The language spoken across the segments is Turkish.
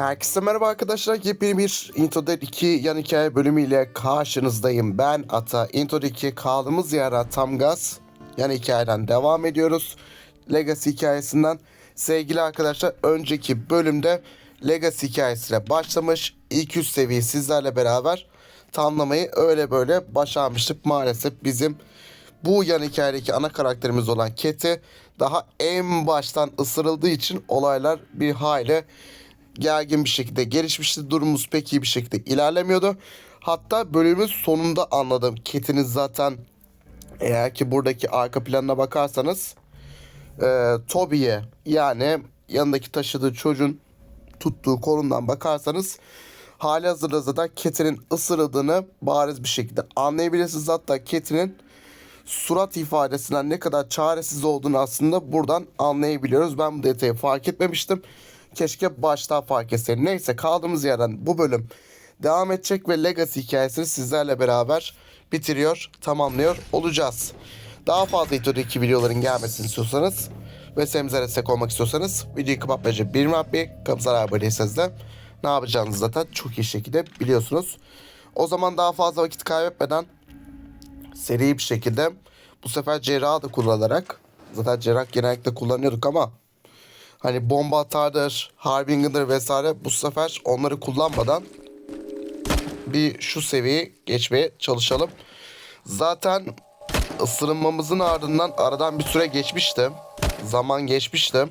Herkese merhaba arkadaşlar. Yepyeni bir Into'da 2 yan hikaye bölümüyle karşınızdayım. Ben Ata. Into'da 2 kaldığımız yere tam gaz yan hikayeden devam ediyoruz. Legacy hikayesinden. Sevgili arkadaşlar önceki bölümde Legacy hikayesiyle başlamış. İlk üst seviyeyi sizlerle beraber tamamlamayı öyle böyle başarmıştık. Maalesef bizim bu yan hikayedeki ana karakterimiz olan Keti daha en baştan ısırıldığı için olaylar bir hayli gergin bir şekilde gelişmişti. Durumumuz pek iyi bir şekilde ilerlemiyordu. Hatta bölümün sonunda anladım. Keti'nin zaten eğer ki buradaki arka planına bakarsanız e, Toby'ye yani yanındaki taşıdığı çocuğun tuttuğu kolundan bakarsanız hali hazırda zaten Keti'nin ısırıldığını bariz bir şekilde anlayabilirsiniz. Hatta Keti'nin surat ifadesinden ne kadar çaresiz olduğunu aslında buradan anlayabiliyoruz. Ben bu detayı fark etmemiştim. Keşke baştan fark etseydim. Neyse kaldığımız yerden bu bölüm devam edecek ve Legacy hikayesini sizlerle beraber bitiriyor, tamamlıyor olacağız. Daha fazla İTO'daki videoların gelmesini istiyorsanız ve serimize destek olmak istiyorsanız videoyu kapatmayacak bir mapbi kapısar abone değilseniz de ne yapacağınızı zaten çok iyi şekilde biliyorsunuz. O zaman daha fazla vakit kaybetmeden seri bir şekilde bu sefer cerrahı da kullanarak zaten cerrah genellikle kullanıyorduk ama hani bomba atardır, harbinger'dır vesaire bu sefer onları kullanmadan bir şu seviyeyi geçmeye çalışalım. Zaten ısırılmamızın ardından aradan bir süre geçmişti. Zaman geçmişti.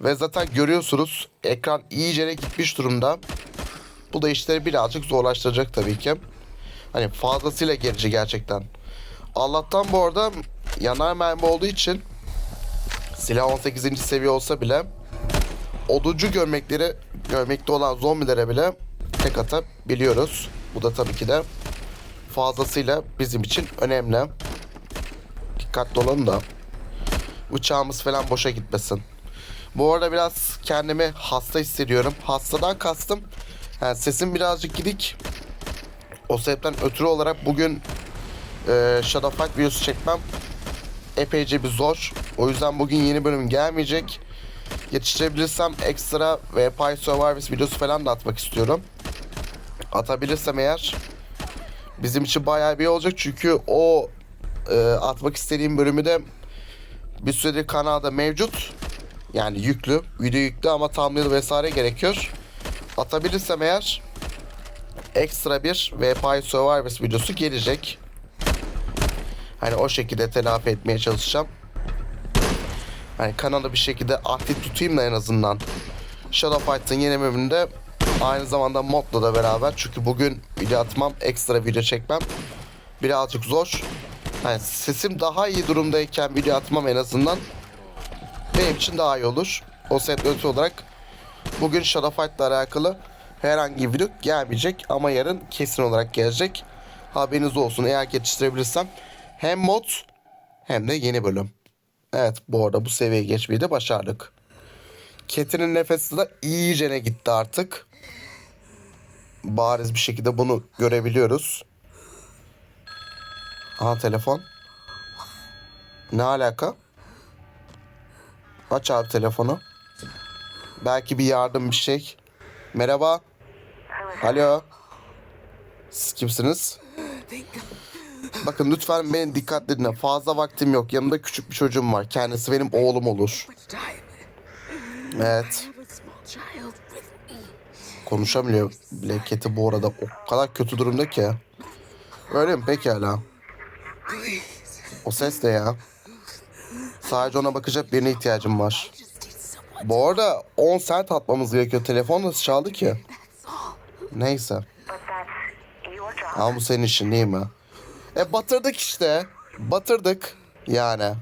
Ve zaten görüyorsunuz ekran iyicene gitmiş durumda. Bu da işleri birazcık zorlaştıracak tabii ki. Hani fazlasıyla gerici gerçekten. Allah'tan bu arada yanar mermi olduğu için silah 18. seviye olsa bile oduncu görmekleri görmekte olan zombilere bile tek atabiliyoruz. Bu da tabii ki de fazlasıyla bizim için önemli. Dikkatli olun da uçağımız falan boşa gitmesin. Bu arada biraz kendimi hasta hissediyorum. Hastadan kastım. Yani sesim birazcık gidik. O sebepten ötürü olarak bugün e, Shadow Fight videosu çekmem epeyce bir zor. O yüzden bugün yeni bölüm gelmeyecek. Yetiştirebilirsem ekstra Vampire Survivors videosu falan da atmak istiyorum. Atabilirsem eğer bizim için bayağı bir olacak. Çünkü o e, atmak istediğim bölümü de bir süredir kanalda mevcut. Yani yüklü. Video yüklü ama thumbnail vesaire gerekiyor. Atabilirsem eğer ekstra bir Vampire Survivors videosu gelecek. Hani o şekilde telafi etmeye çalışacağım. Hani kanalı bir şekilde aktif tutayım da en azından. Shadow Fight'ın yeni bölümünde aynı zamanda modla da beraber. Çünkü bugün video atmam, ekstra video çekmem birazcık zor. Hani sesim daha iyi durumdayken video atmam en azından benim için daha iyi olur. O sebeple olarak bugün Shadow Fight'la alakalı herhangi bir video gelmeyecek ama yarın kesin olarak gelecek. Haberiniz olsun eğer geçiştirebilirsem hem mod hem de yeni bölüm. Evet bu arada bu seviyeye geçmeyi de başardık. Ketin'in nefesi de iyicene gitti artık. Bariz bir şekilde bunu görebiliyoruz. Aha telefon. Ne alaka? Aç abi telefonu. Belki bir yardım bir şey. Merhaba. Alo. Siz kimsiniz? Bakın lütfen beni dikkatli dinle. Fazla vaktim yok. Yanımda küçük bir çocuğum var. Kendisi benim oğlum olur. Evet. Konuşamıyor bile Keti bu arada. O kadar kötü durumda ki. Öyle mi? Pekala. O ses ne ya? Sadece ona bakacak birine ihtiyacım var. Bu arada 10 saat atmamız gerekiyor. Telefon nasıl çaldı ki? Neyse. Ama bu senin işin değil mi? E batırdık işte. Batırdık. Yani.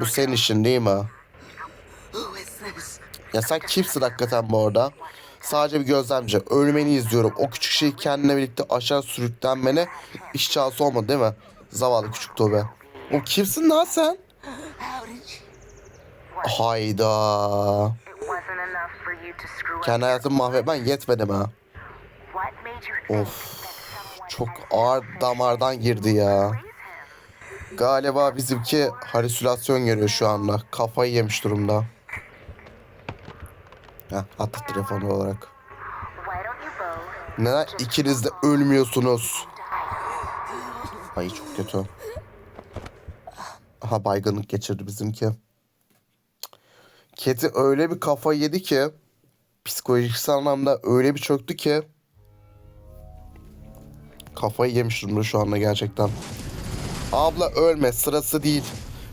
Bu senin işin değil mi? Ya sen kimsin hakikaten bu arada? Sadece bir gözlemci. Ölmeni izliyorum. O küçük şey kendine birlikte aşağı sürüklenmene iş çağısı olmadı değil mi? Zavallı küçük Tobe. O kimsin lan sen? Hayda. Kendi hayatımı mahvetmen yetmedi mi? Of. Çok ağır damardan girdi ya. Galiba bizimki halüsinasyon görüyor şu anda. Kafayı yemiş durumda. Heh, attı telefonu olarak. Neden ikiniz de ölmüyorsunuz? Ay çok kötü. Aha baygınlık geçirdi bizimki. Keti öyle bir kafa yedi ki psikolojik anlamda öyle bir çöktü ki kafayı yemiş durumda şu anda gerçekten. Abla ölme sırası değil.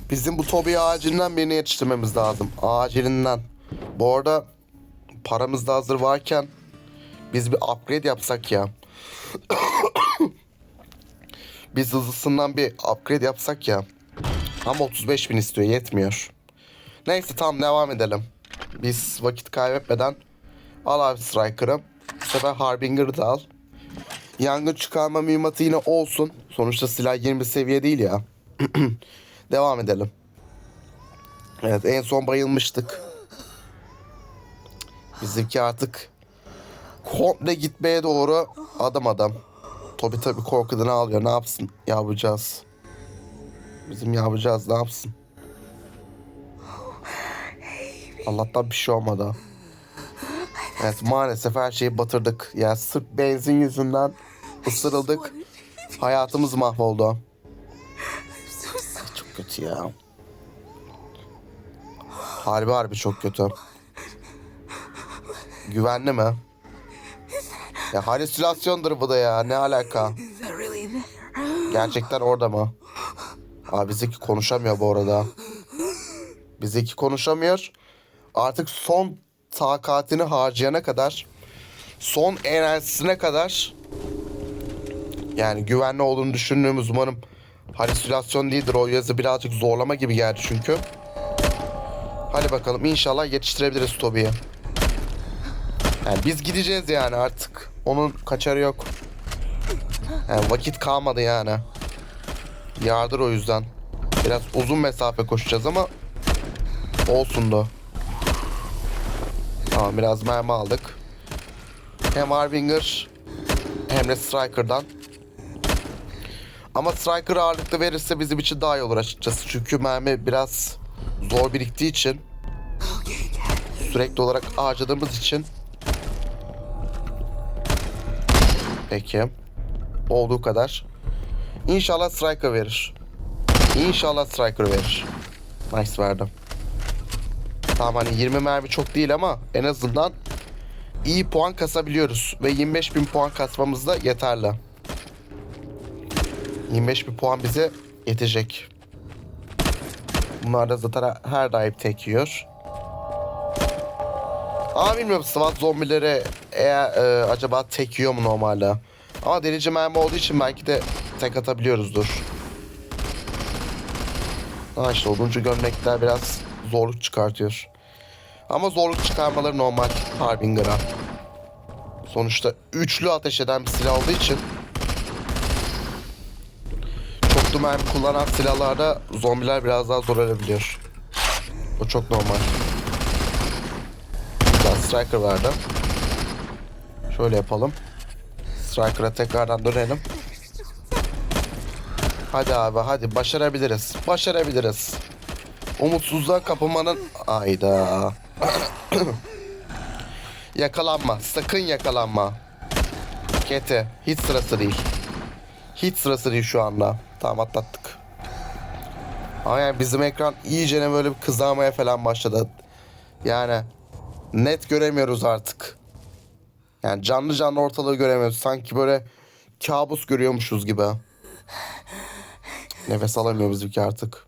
Bizim bu Tobi'yi acilinden birini yetiştirmemiz lazım. Acilinden. Bu arada paramız da hazır varken biz bir upgrade yapsak ya. Biz hızlısından bir upgrade yapsak ya. Ama 35 bin istiyor yetmiyor. Neyse tamam devam edelim. Biz vakit kaybetmeden al abi Striker'ı. Bu sefer Harbinger'ı da al. Yangın çıkarma mühimmatı yine olsun. Sonuçta silah 20 seviye değil ya. devam edelim. Evet en son bayılmıştık. Bizimki artık komple gitmeye doğru adım adam. Tobi tabi korkudan ağlıyor. Ne yapsın? Yapacağız. Bizim yapacağız ne yapsın? Allah'tan bir şey olmadı. Evet maalesef her şeyi batırdık. Ya sırf benzin yüzünden ısırıldık. Hayatımız mahvoldu. Çok kötü ya. Harbi harbi çok kötü. Güvenli mi? Ya halüsinasyondur bu da ya. Ne alaka? Gerçekten orada mı? Abi bizimki konuşamıyor bu arada. Bizimki konuşamıyor. Artık son takatini harcayana kadar son enerjisine kadar yani güvenli olduğunu düşündüğümüz umarım halüsinasyon değildir. O yazı birazcık zorlama gibi geldi çünkü. Hadi bakalım inşallah yetiştirebiliriz Tobi'yi. Yani biz gideceğiz yani artık. Onun kaçarı yok. Yani vakit kalmadı yani. Yardır o yüzden. Biraz uzun mesafe koşacağız ama olsun da. Tamam biraz mermi aldık. Hem Harbinger hem de Striker'dan. Ama Striker ağırlıklı verirse bizim için daha iyi olur açıkçası. Çünkü mermi biraz zor biriktiği için sürekli olarak harcadığımız için Peki. Olduğu kadar. İnşallah Striker verir. İnşallah Striker verir. Nice verdim. Tamam hani 20 mermi çok değil ama en azından iyi puan kasabiliyoruz. Ve 25 bin puan kasmamız da yeterli. 25 bin puan bize yetecek. Bunlar da zaten her daim tek yiyor. Ama bilmiyorum SWAT zombileri eğer e, acaba tek yiyor mu normalde? Ama delici mermi olduğu için belki de tek atabiliyoruzdur. Ha işte oduncu gömlekler biraz zorluk çıkartıyor. Ama zorluk çıkarmaları normal Harbinger'a. Sonuçta üçlü ateş eden bir silah olduğu için çoklu mermi kullanan silahlarda zombiler biraz daha zor ölebiliyor. O çok normal. Güzel striker verdim. Şöyle yapalım. Striker'a tekrardan dönelim. Hadi abi hadi başarabiliriz. Başarabiliriz. Umutsuzluğa kapılmanın... Ayda. yakalanma. Sakın yakalanma. Kete. Hiç sırası değil. Hiç sırası değil şu anda. Tamam atlattık. Ama yani bizim ekran iyice böyle bir kızarmaya falan başladı. Yani net göremiyoruz artık. Yani canlı canlı ortalığı göremiyoruz. Sanki böyle kabus görüyormuşuz gibi. Nefes alamıyor bizimki artık.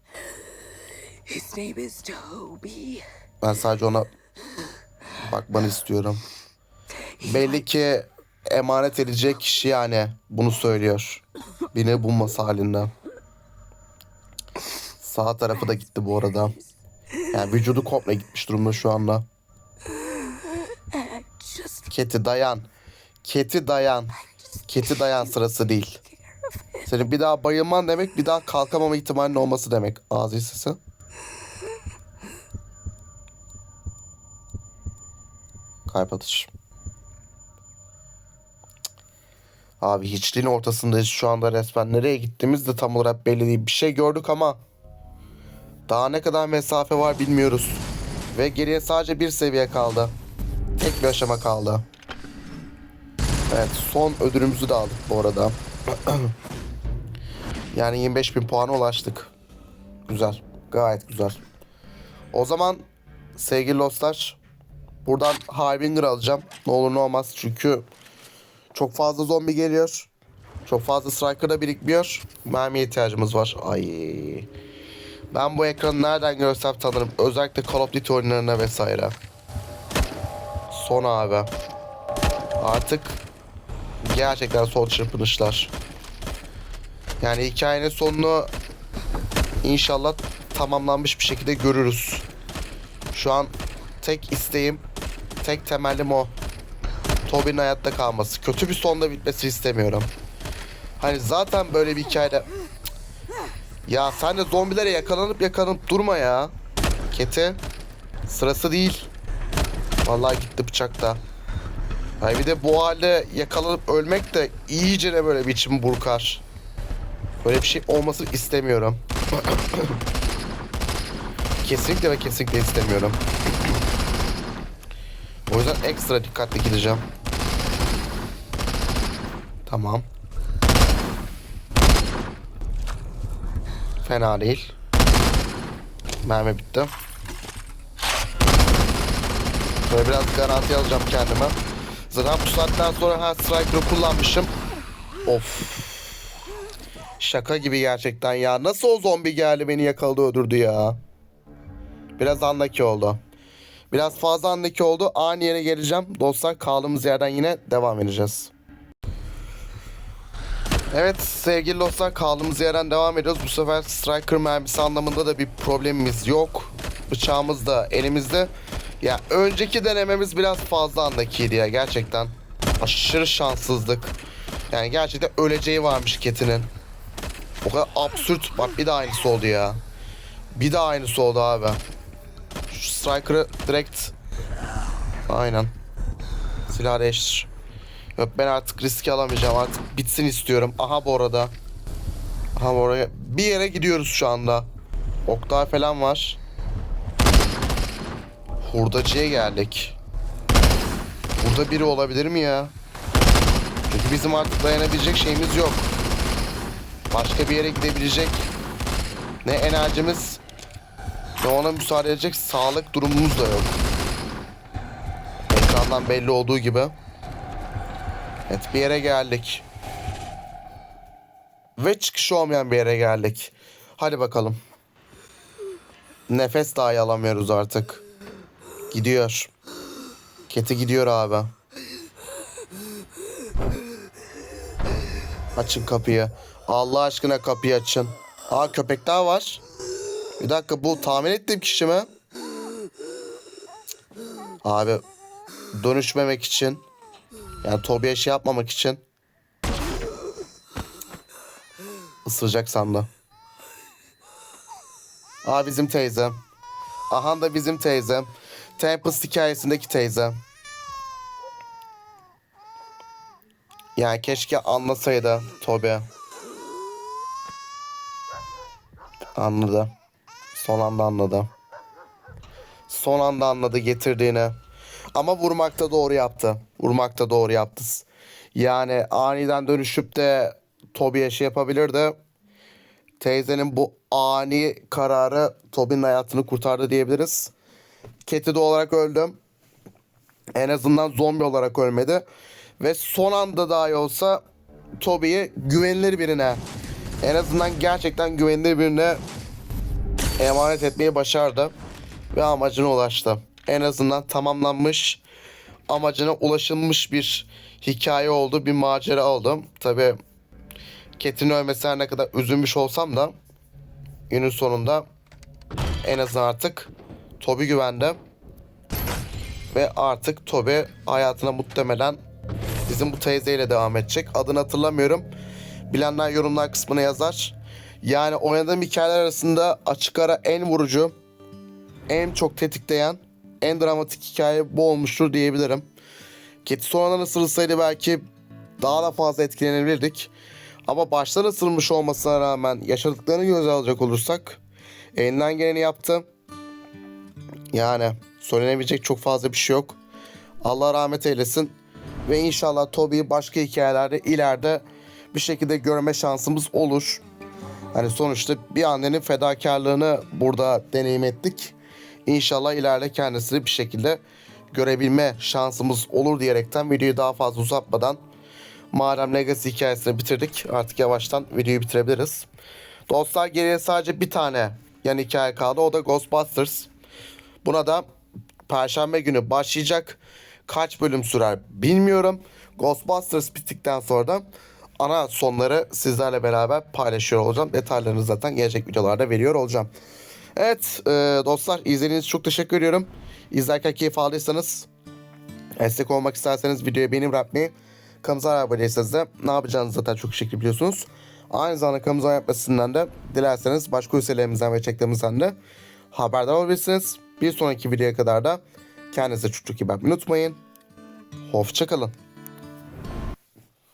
His name is Toby. Ben sadece ona bakmanı istiyorum. Belli ki emanet edecek kişi yani bunu söylüyor. Beni bulması halinden. Sağ tarafı da gitti bu arada. Yani vücudu komple gitmiş durumda şu anda. Keti dayan. Keti dayan. Keti dayan sırası değil. Senin bir daha bayılman demek bir daha kalkamama ihtimalinin olması demek. Ağzı sesi. Kalp atış. Abi hiçliğin ortasındayız şu anda resmen. Nereye gittiğimiz de tam olarak belli değil. Bir şey gördük ama daha ne kadar mesafe var bilmiyoruz. Ve geriye sadece bir seviye kaldı. Tek bir aşama kaldı. Evet son ödülümüzü de aldık bu arada. yani 25 bin puana ulaştık. Güzel. Gayet güzel. O zaman sevgili dostlar buradan Harbinger alacağım. Ne olur ne olmaz çünkü çok fazla zombi geliyor. Çok fazla striker da birikmiyor. Mermiye ihtiyacımız var. Ay. Ben bu ekranı nereden görsem tanırım. Özellikle Call of Duty oyunlarına vesaire. Son abi. Artık gerçekten son çırpınışlar. Yani hikayenin sonunu inşallah tamamlanmış bir şekilde görürüz. Şu an tek isteğim, tek temelim o. Toby'nin hayatta kalması. Kötü bir sonda bitmesi istemiyorum. Hani zaten böyle bir hikayede... Ya sen de zombilere yakalanıp yakalanıp durma ya. Kete. Sırası değil. Vallahi gitti bıçakta. Ay bir de bu halde yakalanıp ölmek de iyice de böyle bir içimi burkar. Böyle bir şey olmasını istemiyorum. kesinlikle ve kesinlikle istemiyorum. O yüzden ekstra dikkatli gideceğim. Tamam. Fena değil. Mermi bitti. Böyle biraz garanti alacağım kendime. Zaten bu saatten sonra her striker'ı kullanmışım. Of. Şaka gibi gerçekten ya. Nasıl o zombi geldi beni yakaladı öldürdü ya. Biraz andaki oldu. Biraz fazla andaki oldu. Aynı yere geleceğim. Dostlar kaldığımız yerden yine devam edeceğiz. Evet sevgili dostlar kaldığımız yerden devam ediyoruz. Bu sefer striker mermisi anlamında da bir problemimiz yok. Bıçağımız da elimizde. Ya önceki denememiz biraz fazla andakiydi ya gerçekten. Aşırı şanssızlık. Yani gerçekten öleceği varmış Ketinin. O kadar absürt. Bak bir de aynısı oldu ya. Bir de aynısı oldu abi. Şu striker'ı direkt... Aynen. Silah değiştir. Yok ben artık riski alamayacağım artık bitsin istiyorum. Aha bu arada. Aha bu arada. Bir yere gidiyoruz şu anda. Oktay falan var. Hurdacıya geldik. Burada biri olabilir mi ya? Çünkü bizim artık dayanabilecek şeyimiz yok. Başka bir yere gidebilecek ne enerjimiz ne ona müsaade edecek sağlık durumumuz da yok. Ekrandan belli olduğu gibi. Evet bir yere geldik. Ve çıkışı olmayan bir yere geldik. Hadi bakalım. Nefes dahi alamıyoruz artık. Gidiyor. Keti gidiyor abi. Açın kapıyı. Allah aşkına kapıyı açın. Aa köpek daha var. Bir dakika bu tahmin ettiğim kişi mi? Abi dönüşmemek için yani Tobi'ye şey yapmamak için ısıracak sandı. Aa bizim teyze. Aha da bizim teyze. Tempest hikayesindeki teyze. Yani keşke anlasaydı Tobi. Anladı. Son anda anladı. Son anda anladı getirdiğini. Ama vurmakta doğru yaptı. Vurmakta doğru yaptı. Yani aniden dönüşüp de Tobi'ye şey yapabilirdi. Teyzenin bu ani kararı Tobi'nin hayatını kurtardı diyebiliriz. Keti de olarak öldüm. En azından zombi olarak ölmedi. Ve son anda dahi olsa Tobi'yi güvenilir birine en azından gerçekten güvenilir birine emanet etmeyi başardı. Ve amacına ulaştı. En azından tamamlanmış amacına ulaşılmış bir hikaye oldu. Bir macera oldu. Tabi Ket'in ölmesi her ne kadar üzülmüş olsam da günün sonunda en azından artık Toby güvende. Ve artık Toby hayatına muhtemelen bizim bu teyzeyle devam edecek. Adını hatırlamıyorum. Bilenler yorumlar kısmına yazar. Yani oynadığım hikayeler arasında açık ara en vurucu, en çok tetikleyen, en dramatik hikaye bu olmuştur diyebilirim. Keti sonradan ısırılsaydı belki daha da fazla etkilenebilirdik. Ama baştan ısırılmış olmasına rağmen yaşadıklarını göze alacak olursak elinden geleni yaptı. Yani söylenebilecek çok fazla bir şey yok. Allah rahmet eylesin. Ve inşallah Toby'yi başka hikayelerde ileride bir şekilde görme şansımız olur. Hani sonuçta bir annenin fedakarlığını burada deneyim ettik. İnşallah ileride kendisini bir şekilde görebilme şansımız olur diyerekten videoyu daha fazla uzatmadan madem Legacy hikayesini bitirdik artık yavaştan videoyu bitirebiliriz. Dostlar geriye sadece bir tane yan hikaye kaldı o da Ghostbusters. Buna da Perşembe günü başlayacak. Kaç bölüm sürer bilmiyorum. Ghostbusters bittikten sonra da ana sonları sizlerle beraber paylaşıyor olacağım. Detaylarını zaten gelecek videolarda veriyor olacağım. Evet e, dostlar izlediğiniz için çok teşekkür ediyorum. İzlerken keyif aldıysanız destek olmak isterseniz videoya beğeni bırakmayı kanalımıza abone değilseniz de ne yapacağınızı zaten çok şekilde biliyorsunuz. Aynı zamanda kanalımıza yapmasından da dilerseniz başka ülkelerimizden ve çeklerimizden de haberdar olabilirsiniz. Bir sonraki videoya kadar da kendinize çok çok iyi bakmayı unutmayın. Hoşçakalın.